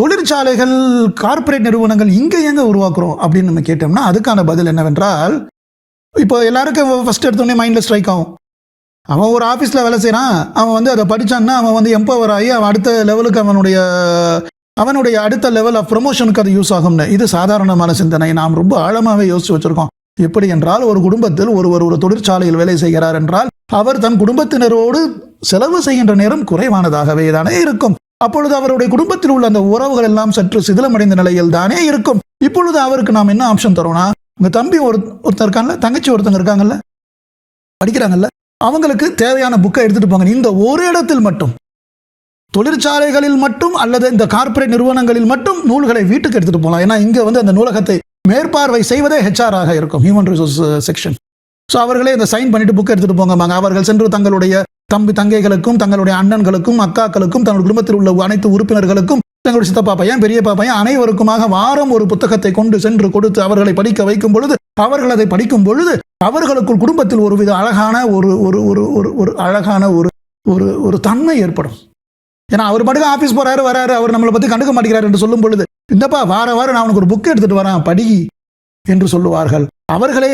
தொழிற்சாலைகள் கார்ப்பரேட் நிறுவனங்கள் இங்கே எங்கே உருவாக்குறோம் அப்படின்னு நம்ம கேட்டோம்னா அதுக்கான பதில் என்னவென்றால் இப்போ எல்லாருக்கும் ஃபஸ்ட் எடுத்தோடனே மைண்டில் ஸ்ட்ரைக் ஆகும். அவன் ஒரு ஆஃபீஸில் வேலை செய்கிறான் அவன் வந்து அதை படிச்சான்னா அவன் வந்து எம்பவர் ஆகி அவன் அடுத்த லெவலுக்கு அவனுடைய அவனுடைய அடுத்த லெவல் ஆஃப் ப்ரொமோஷனுக்கு அது யூஸ் ஆகும்னு. இது சாதாரணமான சிந்தனை. நாம் ரொம்ப ஆழமாகவே யோசிச்சு வச்சுருக்கோம். எப்படி என்றால் ஒரு குடும்பத்தில் ஒருவர் ஒரு தொழிற்சாலையில் வேலை செய்கிறார் என்றால் அவர் தன் குடும்பத்தினரோடு செலவு செய்கின்ற நேரம் குறைவானதாகவே தானே இருக்கும். அப்பொழுது அவருடைய குடும்பத்தில் உள்ள அந்த உறவுகள் எல்லாம் சற்று சிதிலமடைந்த நிலையில் தானே இருக்கும். இப்பொழுது அவருக்கு நாம் என்ன ஆப்ஷன் தரோம்னா உங்க தம்பி ஒரு ஒருத்தர் இருக்காங்கல்ல தங்கச்சி ஒருத்தங்க இருக்காங்கல்ல? படிக்கிறாங்கல்ல? அவங்களுக்கு தேவையான புக்கை எடுத்துட்டு போங்க. இந்த ஒரு இடத்தில் மட்டும். தொழிற்சாலைகளில் மட்டும் அல்லது இந்த கார்ப்பரேட் நிறுவனங்களில் மட்டும் நூல்களை வீட்டுக்கு எடுத்துட்டு போகலாம். ஏன்னா இங்க வந்து அந்த நூலகத்தை மேற்பார்வை செய்வதே ஹெச்ஆராக இருக்கும். ஹியூமன் ரிசோர்ஸ் செக்ஷன் ஸோ அவர்களே இந்த சைன் பண்ணிட்டு புக் எடுத்துட்டு போங்க அவர்கள் சென்று தங்களுடைய தம்பி தங்கைகளுக்கும் தங்களுடைய அண்ணன்களுக்கும் அக்காக்களுக்கும் தங்கள் குடும்பத்தில் உள்ள அனைத்து உறுப்பினர்களுக்கும் தங்களுடைய சித்தப்பா பையன் பெரியப்பா பையன் அனைவருக்குமாக வாரம் ஒரு புத்தகத்தை கொண்டு சென்று கொடுத்து அவர்களை படிக்க வைக்கும் பொழுது அவர்கள் அதை படிக்கும் பொழுது அவர்களுக்குள் குடும்பத்தில் ஒரு வித அழகான ஒரு ஒரு ஒரு ஒரு ஒரு அழகான ஒரு ஒரு ஒரு தன்மை ஏற்படும். ஏன்னா அவர் பாட்டுக்கு ஆஃபீஸ் போறாரு வராரு அவர் நம்மளை பத்தி கண்டுக்க மாட்டேங்கிறார் என்று சொல்லும் பொழுது இந்தப்பா வார வாரம் நான் உனக்கு ஒரு புக் எடுத்துட்டு வரேன் படி. என்று சொல்லுவார்கள். அவர்களே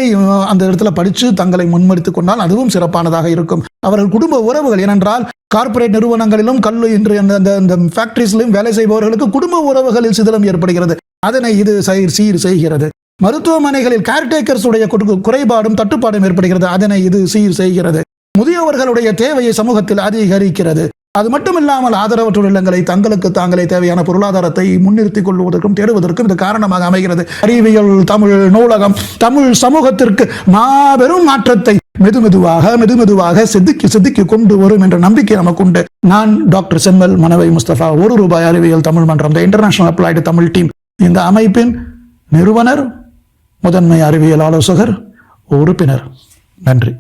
அந்த இடத்துல படித்து தங்களை முன்மறித்துக் கொண்டால் அதுவும் சிறப்பானதாக இருக்கும். அவர்கள் குடும்ப உறவுகள் ஏனென்றால் கார்ப்பரேட் நிறுவனங்களிலும் கல்லு இன்று அந்த அந்த அந்த ஃபேக்டரிஸ்லையும் வேலை செய்பவர்களுக்கு குடும்ப உறவுகளில் சிதிலம் ஏற்படுகிறது. அதனை இது சீர் சீர் செய்கிறது. மருத்துவமனைகளில் கேர்டேக்கர்ஸ் உடைய குறைபாடும் தட்டுப்பாடும் ஏற்படுகிறது. அதனை இது சீர் செய்கிறது. முதியவர்களுடைய தேவையை சமூகத்தில் அதிகரிக்கிறது. அது மட்டும் இல்லாமல் ஆதரவற்ற இல்லங்களை தங்களுக்கு தாங்களே தேவையான பொருளாதாரத்தை முன்னிறுத்திக் கொள்வதற்கும் தேடுவதற்கும் இது காரணமாக அமைகிறது. அறிவியல் தமிழ் நூலகம் தமிழ் சமூகத்திற்கு மாபெரும் மாற்றத்தை மெதுமெதுவாக மெதுமெதுவாக செதுக்கி செதுக்கி கொண்டு வரும் என்ற நம்பிக்கை நமக்கு உண்டு நான் டாக்டர் செம்மல் மனவை முஸ்தபா ஒரு ரூபாய் அறிவியல் தமிழ் மன்றம் the international applied Tamil team இந்த அமைப்பின் நிறுவனர் முதன்மை அறிவியல் ஆலோசகர் உறுப்பினர் நன்றி.